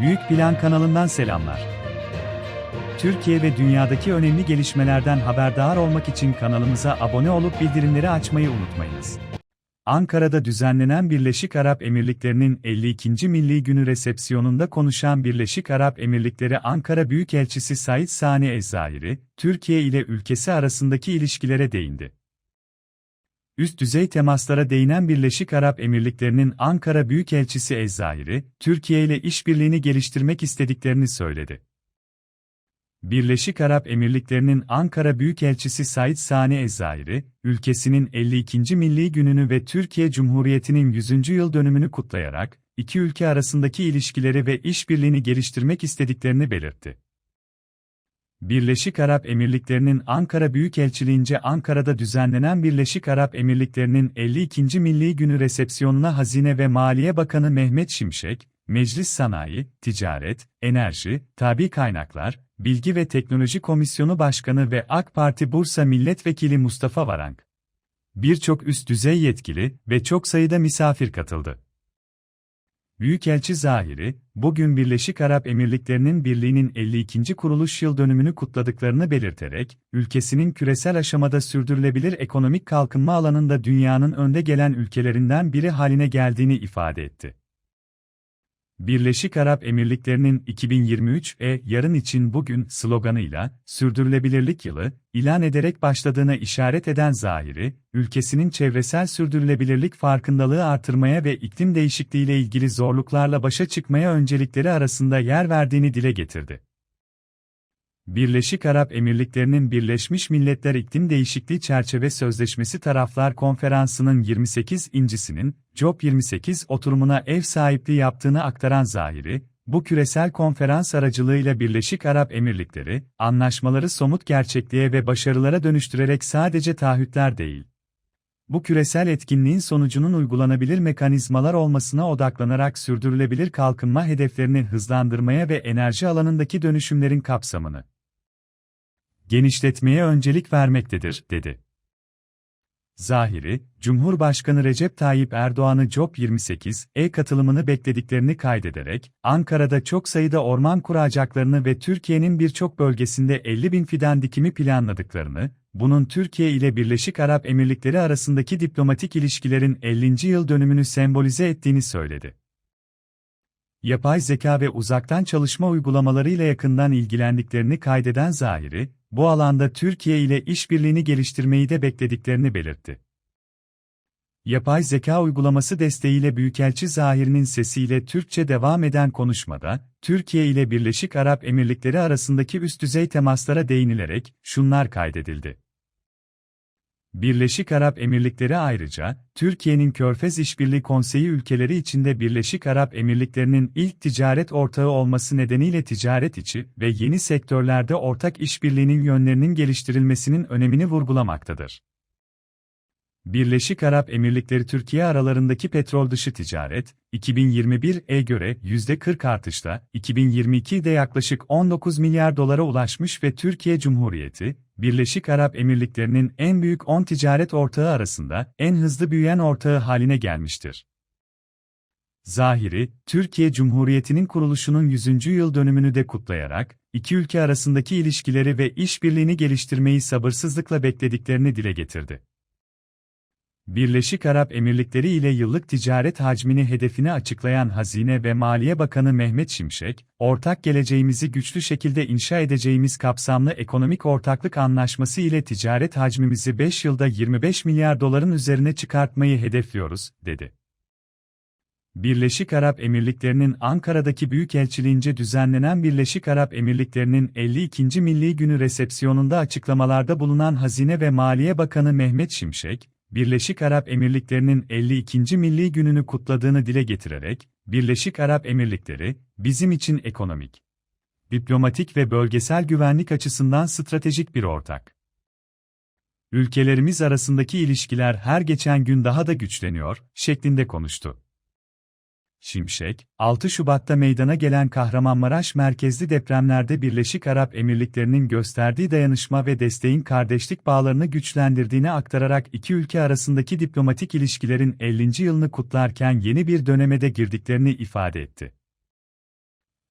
Büyük Plan kanalından selamlar. Türkiye ve dünyadaki önemli gelişmelerden haberdar olmak için kanalımıza abone olup bildirimleri açmayı unutmayınız. Ankara'da düzenlenen Birleşik Arap Emirlikleri'nin 52. Milli Günü resepsiyonunda konuşan Birleşik Arap Emirlikleri Ankara Büyükelçisi Said Sani Ezzahiri, Türkiye ile ülkesi arasındaki ilişkilere değindi. Üst düzey temaslara değinen Birleşik Arap Emirlikleri'nin Ankara Büyükelçisi Ezzahiri, Türkiye ile işbirliğini geliştirmek istediklerini söyledi. Birleşik Arap Emirlikleri'nin Ankara Büyükelçisi Said Sani Ezzahiri, ülkesinin 52. Milli Gününü ve Türkiye Cumhuriyeti'nin 100. yıl dönümünü kutlayarak, iki ülke arasındaki ilişkileri ve işbirliğini geliştirmek istediklerini belirtti. Birleşik Arap Emirlikleri'nin Ankara Büyükelçiliğince Ankara'da düzenlenen Birleşik Arap Emirlikleri'nin 52. Milli Günü resepsiyonuna Hazine ve Maliye Bakanı Mehmet Şimşek, Meclis Sanayi, Ticaret, Enerji, Tabi Kaynaklar, Bilgi ve Teknoloji Komisyonu Başkanı ve AK Parti Bursa Milletvekili Mustafa Varank. Birçok üst düzey yetkili ve çok sayıda misafir katıldı. Büyükelçi Zahiri, bugün Birleşik Arap Emirlikleri'nin birliğinin 52. kuruluş yıl dönümünü kutladıklarını belirterek, ülkesinin küresel aşamada sürdürülebilir ekonomik kalkınma alanında dünyanın önde gelen ülkelerinden biri haline geldiğini ifade etti. Birleşik Arap Emirlikleri'nin 2023'e yarın için bugün sloganıyla sürdürülebilirlik yılı ilan ederek başladığına işaret eden Zahiri, ülkesinin çevresel sürdürülebilirlik farkındalığı artırmaya ve iklim değişikliğiyle ilgili zorluklarla başa çıkmaya öncelikleri arasında yer verdiğini dile getirdi. Birleşik Arap Emirlikleri'nin Birleşmiş Milletler İklim Değişikliği Çerçeve Sözleşmesi Taraflar Konferansı'nın 28. incisinin COP28 oturumuna ev sahipliği yaptığını aktaran Zahiri, bu küresel konferans aracılığıyla Birleşik Arap Emirlikleri, anlaşmaları somut gerçekliğe ve başarılara dönüştürerek sadece taahhütler değil, bu küresel etkinliğin sonucunun uygulanabilir mekanizmalar olmasına odaklanarak sürdürülebilir kalkınma hedeflerini hızlandırmaya ve enerji alanındaki dönüşümlerin kapsamını genişletmeye öncelik vermektedir, dedi. Zahiri, Cumhurbaşkanı Recep Tayyip Erdoğan'ı COP28'e katılımını beklediklerini kaydederek, Ankara'da çok sayıda orman kuracaklarını ve Türkiye'nin birçok bölgesinde 50 bin fidan dikimi planladıklarını, bunun Türkiye ile Birleşik Arap Emirlikleri arasındaki diplomatik ilişkilerin 50. yıl dönümünü sembolize ettiğini söyledi. Yapay zeka ve uzaktan çalışma uygulamalarıyla yakından ilgilendiklerini kaydeden Zahiri, bu alanda Türkiye ile işbirliğini geliştirmeyi de beklediklerini belirtti. Yapay zeka uygulaması desteğiyle Büyükelçi Zahir'in sesiyle Türkçe devam eden konuşmada, Türkiye ile Birleşik Arap Emirlikleri arasındaki üst düzey temaslara değinilerek şunlar kaydedildi. Birleşik Arap Emirlikleri ayrıca, Türkiye'nin Körfez İşbirliği Konseyi ülkeleri içinde Birleşik Arap Emirlikleri'nin ilk ticaret ortağı olması nedeniyle ticaret içi ve yeni sektörlerde ortak işbirliğinin yönlerinin geliştirilmesinin önemini vurgulamaktadır. Birleşik Arap Emirlikleri Türkiye aralarındaki petrol dışı ticaret, 2021'e göre %40 artışla, 2022'de yaklaşık 19 milyar dolara ulaşmış ve Türkiye Cumhuriyeti, Birleşik Arap Emirlikleri'nin en büyük 10 ticaret ortağı arasında en hızlı büyüyen ortağı haline gelmiştir. Zahiri, Türkiye Cumhuriyeti'nin kuruluşunun 100. yıl dönümünü de kutlayarak, iki ülke arasındaki ilişkileri ve işbirliğini geliştirmeyi sabırsızlıkla beklediklerini dile getirdi. Birleşik Arap Emirlikleri ile yıllık ticaret hacmini hedefini açıklayan Hazine ve Maliye Bakanı Mehmet Şimşek, ortak geleceğimizi güçlü şekilde inşa edeceğimiz kapsamlı ekonomik ortaklık anlaşması ile ticaret hacmimizi 5 yılda 25 milyar doların üzerine çıkartmayı hedefliyoruz, dedi. Birleşik Arap Emirlikleri'nin Ankara'daki Büyükelçiliğince düzenlenen Birleşik Arap Emirlikleri'nin 52. Milli Günü resepsiyonunda açıklamalarda bulunan Hazine ve Maliye Bakanı Mehmet Şimşek, Birleşik Arap Emirlikleri'nin 52. Milli Gününü kutladığını dile getirerek, Birleşik Arap Emirlikleri, bizim için ekonomik, diplomatik ve bölgesel güvenlik açısından stratejik bir ortak. Ülkelerimiz arasındaki ilişkiler her geçen gün daha da güçleniyor, şeklinde konuştu. Şimşek, 6 Şubat'ta meydana gelen Kahramanmaraş merkezli depremlerde Birleşik Arap Emirlikleri'nin gösterdiği dayanışma ve desteğin kardeşlik bağlarını güçlendirdiğini aktararak iki ülke arasındaki diplomatik ilişkilerin 50. yılını kutlarken yeni bir döneme de girdiklerini ifade etti.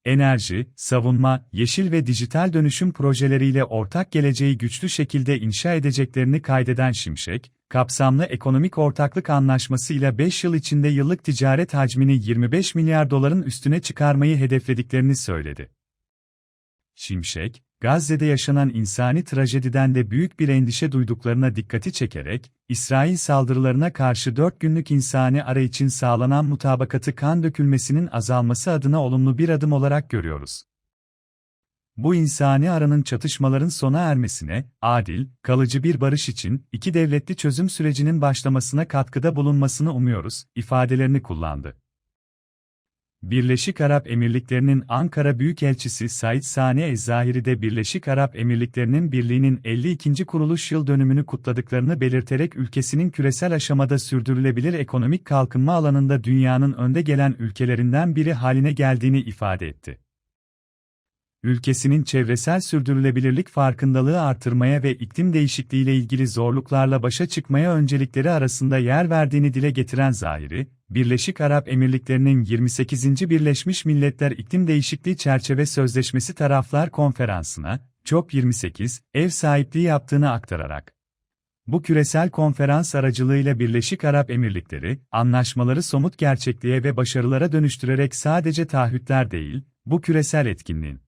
enerji, savunma, yeşil ve dijital dönüşüm projeleriyle ortak geleceği güçlü şekilde inşa edeceklerini kaydeden Şimşek, kapsamlı ekonomik ortaklık anlaşması ile 5 yıl içinde yıllık ticaret hacmini 25 milyar doların üstüne çıkarmayı hedeflediklerini söyledi. Şimşek, Gazze'de yaşanan insani trajediden de büyük bir endişe duyduklarına dikkati çekerek, İsrail saldırılarına karşı 4 günlük insani ara için sağlanan mutabakatı kan dökülmesinin azalması adına olumlu bir adım olarak görüyoruz. Bu insani aranın çatışmaların sona ermesine, adil, kalıcı bir barış için iki devletli çözüm sürecinin başlamasına katkıda bulunmasını umuyoruz, ifadelerini kullandı. Birleşik Arap Emirlikleri'nin Ankara Büyükelçisi Said Sani Ezzahiri de Birleşik Arap Emirlikleri'nin birliğinin 52. kuruluş yıl dönümünü kutladıklarını belirterek ülkesinin küresel aşamada sürdürülebilir ekonomik kalkınma alanında dünyanın önde gelen ülkelerinden biri haline geldiğini ifade etti ülkesinin çevresel sürdürülebilirlik farkındalığı artırmaya ve iklim değişikliğiyle ilgili zorluklarla başa çıkmaya öncelikleri arasında yer verdiğini dile getiren Zahiri, Birleşik Arap Emirlikleri'nin 28. Birleşmiş Milletler İklim Değişikliği Çerçeve Sözleşmesi Taraflar Konferansı'na, COP28, ev sahipliği yaptığını aktararak, bu küresel konferans aracılığıyla Birleşik Arap Emirlikleri, anlaşmaları somut gerçekliğe ve başarılara dönüştürerek sadece taahhütler değil, bu küresel etkinliğin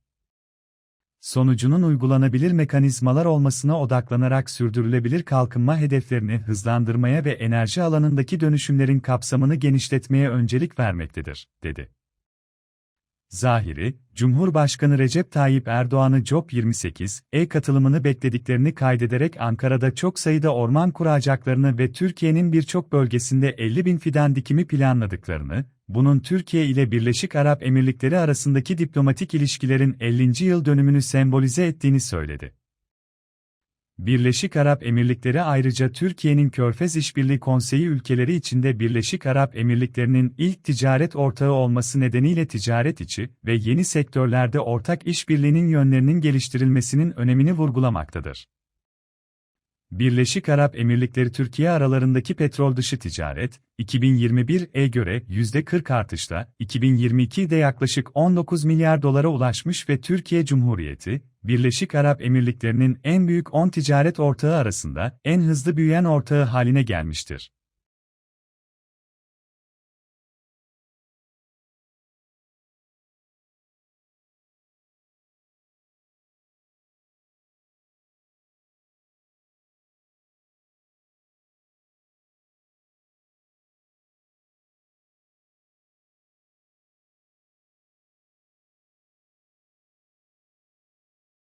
sonucunun uygulanabilir mekanizmalar olmasına odaklanarak sürdürülebilir kalkınma hedeflerini hızlandırmaya ve enerji alanındaki dönüşümlerin kapsamını genişletmeye öncelik vermektedir, dedi. Zahiri, Cumhurbaşkanı Recep Tayyip Erdoğan'ı COP28, e katılımını beklediklerini kaydederek Ankara'da çok sayıda orman kuracaklarını ve Türkiye'nin birçok bölgesinde 50 bin fidan dikimi planladıklarını, bunun Türkiye ile Birleşik Arap Emirlikleri arasındaki diplomatik ilişkilerin 50. yıl dönümünü sembolize ettiğini söyledi. Birleşik Arap Emirlikleri ayrıca Türkiye'nin Körfez İşbirliği Konseyi ülkeleri içinde Birleşik Arap Emirlikleri'nin ilk ticaret ortağı olması nedeniyle ticaret içi ve yeni sektörlerde ortak işbirliğinin yönlerinin geliştirilmesinin önemini vurgulamaktadır. Birleşik Arap Emirlikleri Türkiye aralarındaki petrol dışı ticaret, 2021'e göre %40 artışla, 2022'de yaklaşık 19 milyar dolara ulaşmış ve Türkiye Cumhuriyeti, Birleşik Arap Emirlikleri'nin en büyük 10 ticaret ortağı arasında en hızlı büyüyen ortağı haline gelmiştir.